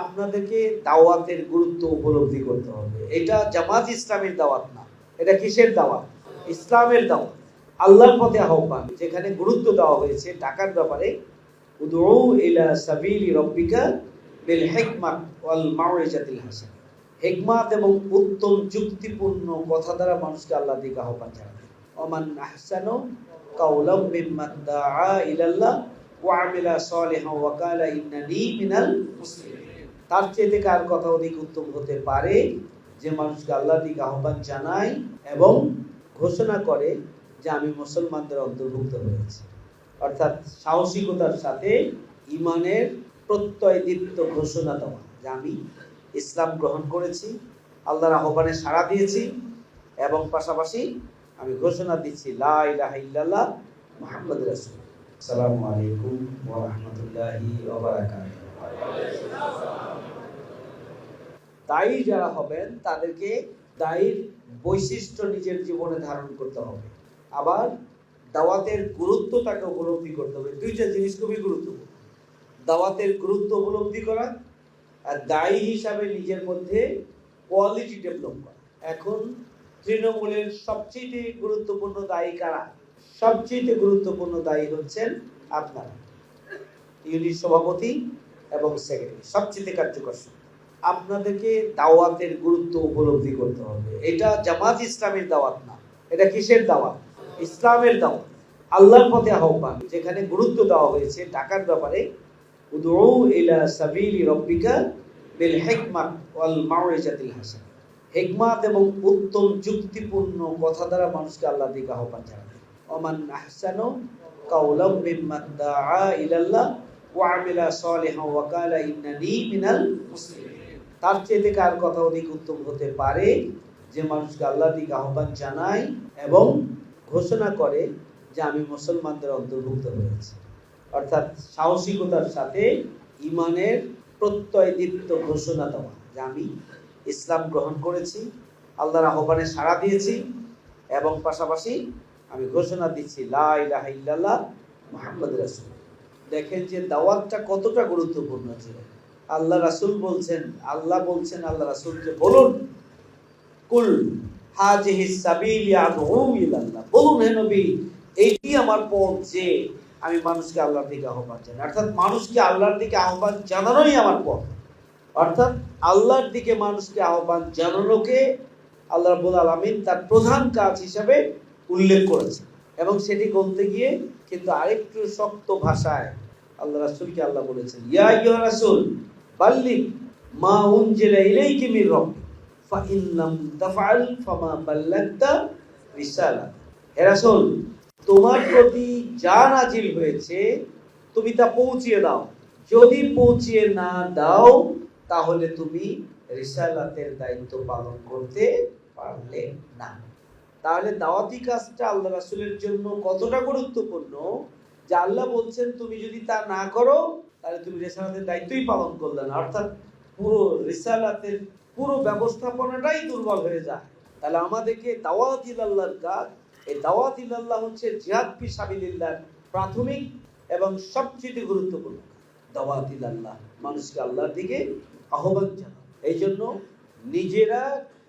আপনাদেরকে দাওয়াতের গুরুত্ব উপলব্ধি করতে হবে। এটা জামাত ইসলামের দাওয়াত না। এটা কিসের দাওয়াত? ইসলামের দাওয়াত। আল্লাহর পথে আহ্বান। যেখানে গুরুত্ব দেওয়া হয়েছে টাকার ব্যাপারে, উদউ ইলা সাবিলি রব্বিকা বিল হিকমাত ওয়াল মাউইজাতিল হাসান। হিকমাত এবং উত্তম যুক্তিপূর্ণ কথা দ্বারা মানুষকে আল্লাহ দিকে আহ্বান জানাবে। ওমান আহসানু কাউলাম মিম্মান দাআ ইলাল্লাহ ওয়া আমিলা সালিহান ওয়া ক্বালা ইন্নানি মিনাল মুসলিমিন। তার চেয়ে কার কথা অধিক উত্তম হতে পারে? যে মানুষকে আল্লাহর দিকে আহ্বান জানায় এবং ঘোষণা করে যে আমি মুসলমানদের অন্তর্ভুক্ত হয়েছি। অর্থাৎ সাহসিকতার সাথে ইমানের প্রত্যয় প্রত্যয়দীপ্ত ঘোষণা দেওয়া, যে আমি ইসলাম গ্রহণ করেছি, আল্লাহর আহ্বানে সাড়া দিয়েছি এবং পাশাপাশি আমি ঘোষণা দিচ্ছি, লা ইলাহা ইল্লাল্লাহ মুহাম্মদ রাসূল আসসালামু আলাইকুম ওয়া দায়ী যারা হবেন, তাদেরকে দায়ীর বৈশিষ্ট্য নিজের জীবনে ধারণ করতে হবে। আবার দাওয়াতের গুরুত্ব তাকে উপলব্ধি করতে হবে। দুইটা জিনিস খুবই গুরুত্বপূর্ণ। দাওয়াতের গুরুত্ব উপলব্ধি করা আর দায়ী হিসাবে নিজের মধ্যে কোয়ালিটি ডেভেলপ করা। এখন তৃণমূলের সবচেয়ে গুরুত্বপূর্ণ দায়ী কারা? সবচেয়ে গুরুত্বপূর্ণ দায়ী হচ্ছেন আপনারা। ইউনিট সভাপতি এবং সেক্রেটারি সবচেয়ে কার্যকর। আপনাদেরকে দাওয়াতের গুরুত্ব উপলব্ধি করতে হবে। এটা জামাত ইসলামের দাওয়াত না। এটা কিসের দাওয়াত? ইসলামের দাওয়াত। আল্লাহর পথে আহ্বান। যেখানে গুরুত্ব দেওয়া হয়েছে টাকার ব্যাপারে। ইলা সাবিলি রব্বিকা বিল হিকমাত ওয়াল হাসান। হিকমাত এবং উত্তম যুক্তিপূর্ণ কথা দ্বারা মানুষকে আল্লাহ দিকে আহ্বান জানাবে। ওমান আহসানু কাউলাম ইলাল্লাহ ওয়া আমিলা সালিহান ওয়া ক্বালা ইন্নানি মিনাল মুসলিমিন। তার চেয়ে থেকে আর কথা অধিক উত্তম হতে পারে যে মানুষকে আল্লাহ দিকে আহ্বান জানায় এবং ঘোষণা করে যে আমি মুসলমানদের অন্তর্ভুক্ত হয়েছি। অর্থাৎ সাহসিকতার সাথে ইমানের প্রত্যয়দীপ্ত ঘোষণা দেওয়া, যে আমি ইসলাম গ্রহণ করেছি, আল্লাহর আহ্বানে সাড়া দিয়েছি এবং পাশাপাশি আমি ঘোষণা দিচ্ছি, লা ইলাহা ইল্লাল্লাহ মুহাম্মদ রাসূল দেখেন যে দাওয়াতটা কতটা গুরুত্বপূর্ণ ছিল। আল্লাহ রাসুল বলছেন, আল্লাহ বলছেন, আল্লাহ রাসূলকে বলুন, কুল বলুন, হে নবী, এইটি আমার পথ যে আমি মানুষকে আল্লাহর দিকে আহ্বান জানাই। অর্থাৎ মানুষকে আল্লাহর দিকে আহ্বান জানানোই আমার পথ। অর্থাৎ আল্লাহর দিকে মানুষকে আহ্বান জানানোকে আল্লাহ রাব্বুল আলামিন তার প্রধান কাজ হিসাবে উল্লেখ করেছে এবং সেটি বলতে গিয়ে কিন্তু আরেকটু শক্ত ভাষায় আল্লাহ রাসূলকে আল্লাহ বলেছেন, ইয়া আইয়ুহা রাসূল বাল্লিগ মা উনজিলা ইলাইকা মির রাব্বিক ফা ইন লাম তাফআল ফামা বাল্লাগতা রিসালা। হে রাসূল তোমার প্রতি যা নাজিল হয়েছে, তুমি তা পৌঁছিয়ে দাও। যদি পৌঁছিয়ে না দাও, তাহলে তুমি রিসালাতের দায়িত্ব পালন করতে পারলে না। তাহলে দাওয়াতি কাজটা আল্লাহ রাসূলের জন্য কতটা গুরুত্বপূর্ণ? যে আল্লাহ বলছেন, তুমি যদি তা না করো তাহলে তুমি রিসালাতের দায়িত্বই পালন করলে না, অর্থাৎ পুরো রিসালাতের পুরো ব্যবস্থাপনাটাই দুর্বল হয়ে যায়। তাহলে আমাদেরকে দাওয়াত আল্লাহর কাজ এই দাওয়াত ইল্লাল্লাহ হচ্ছে জিহাদ ফি সাবিলিল্লাহ প্রাথমিক এবং সবচেয়ে গুরুত্বপূর্ণ। দাওয়াত ইল্লাল্লাহ মানুষকে আল্লাহর দিকে আহ্বান জানানো এই জন্য নিজেরা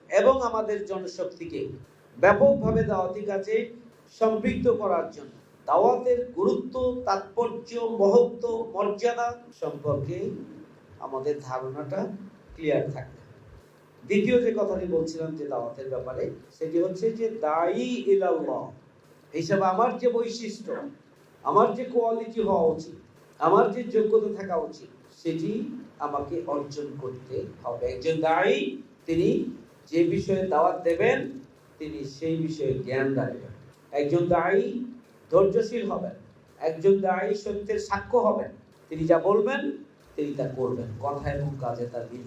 এবং আমাদের জনশক্তিকে ব্যাপকভাবে দাওয়াতি কাজে সম্পৃক্ত করার জন্য দাওয়াতের গুরুত্ব, তাৎপর্য, মহত্ব, মর্যাদা সম্পর্কে আমাদের ধারণাটা ক্লিয়ার থাকবে। দ্বিতীয় যে কথাটি বলছিলাম যে দাওয়াতের ব্যাপারে, সেটি হচ্ছে যে দায়ী ইলাল্লাহ, হিসাবে আমার যে বৈশিষ্ট্য, আমার যে কোয়ালিটি হওয়া উচিত, আমার যে যোগ্যতা থাকা উচিত, সেটি আমাকে অর্জন করতে হবে। একজন দায়ী, তিনি যে বিষয়ে দাওয়াত দেবেন, তিনি সেই বিষয়ে জ্ঞান রাখবেন একজন দায়ী ধৈর্যশীল হবেন। একজন দায়ী সত্যের সাক্ষ্য হবেন। তিনি যা বলবেন, তিনি তা করবেন। কথা এবং কাজে তার মিল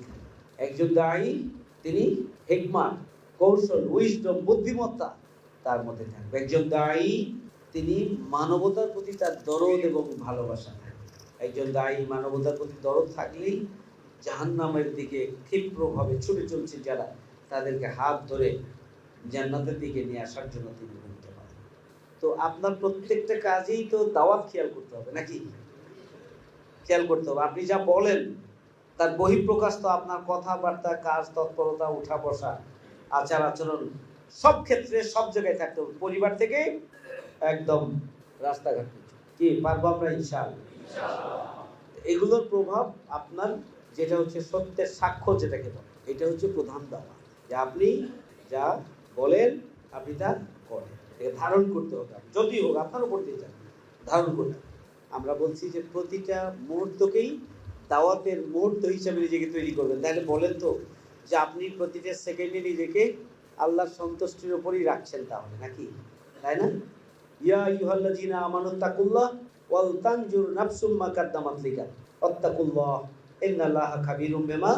একজন দায়ী, তিনি হেকমান কৌশল উইজডম বুদ্ধিমত্তা তার মধ্যে থাকবে। একজন দায়ী, তিনি মানবতার প্রতি তার দরদ এবং ভালোবাসা থাকবে। একজন দায়ী, মানবতার প্রতি দরদ থাকলেই জাহান্নামের দিকে ক্ষিপ্রভাবে ছুটে চলছে যারা। তাদেরকে হাত ধরে জান্নাতের দিকে নিয়ে আসার জন্য তিনি তো আপনার প্রত্যেকটা কাজেই তো দাওয়াত খেয়াল করতে হবে, নাকি? খেয়াল করতে হবে। আপনি যা বলেন, তার বহিঃপ্রকাশ তো আপনার কথাবার্তা, কাজ, তৎপরতা উঠা বসা আচার আচরণ, সব ক্ষেত্রে সব জায়গায় থাকতে হবে। পরিবার থেকে একদম রাস্তাঘাট কি, পারব আমরা? ইনশাআল্লাহ। এগুলোর প্রভাব আপনার, যেটা হচ্ছে সত্যের সাক্ষ্য যেটাকে বলে, এটা হচ্ছে প্রধান দাওয়া যে আপনি যা বলেন, আপনি তা করেন। এটাকে ধারণ করতে হবে। যদি হোক আপনার উপর দিয়ে যান ধারণ করতে আমরা বলছি যে প্রতিটা মুহূর্তকেই দাওয়াতের মুহূর্ত হিসাবে নিজেকে তৈরি করবেন। তাহলে বলেন তো যে আপনি প্রতিটা সেকেন্ডে নিজেকে আল্লাহর সন্তুষ্টির উপরই রাখছেন তাহলে, নাকি? তাই না? ইয়া ইউহাল্লাযিনা আমানু তাকুল্লাহ ওয়াল তানজুর নাফসুম মা কাদ্দামাত লিগাদ ওয়াত্তাকুল্লাহ ইন্নাল্লাহা খাবীরুম বিমা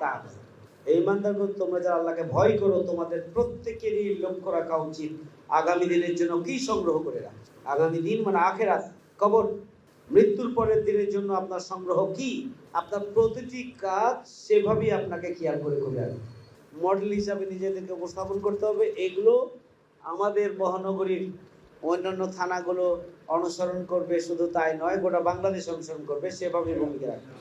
তা'মালুন। এই ইমানদারগণ তোমরা যারা আল্লাহকে ভয় করো, তোমাদের প্রত্যেকেরই লক্ষ্য রাখা উচিত আগামী দিনের জন্য কি সংগ্রহ করে রাখছো? আগামী দিন মানে আখেরাত, কবর, মৃত্যুর পরের দিনের জন্য আপনার সংগ্রহ কি? আপনার প্রতিটি কাজ সেভাবেই আপনাকে খেয়াল করে করে রাখবে মডেল হিসাবে নিজেদেরকে উপস্থাপন করতে হবে। এগুলো আমাদের মহানগরীর অন্যান্য থানাগুলো অনুসরণ করবে। শুধু তাই নয়, গোটা বাংলাদেশ অনুসরণ করবে। সেভাবে ভূমিকা রাখবে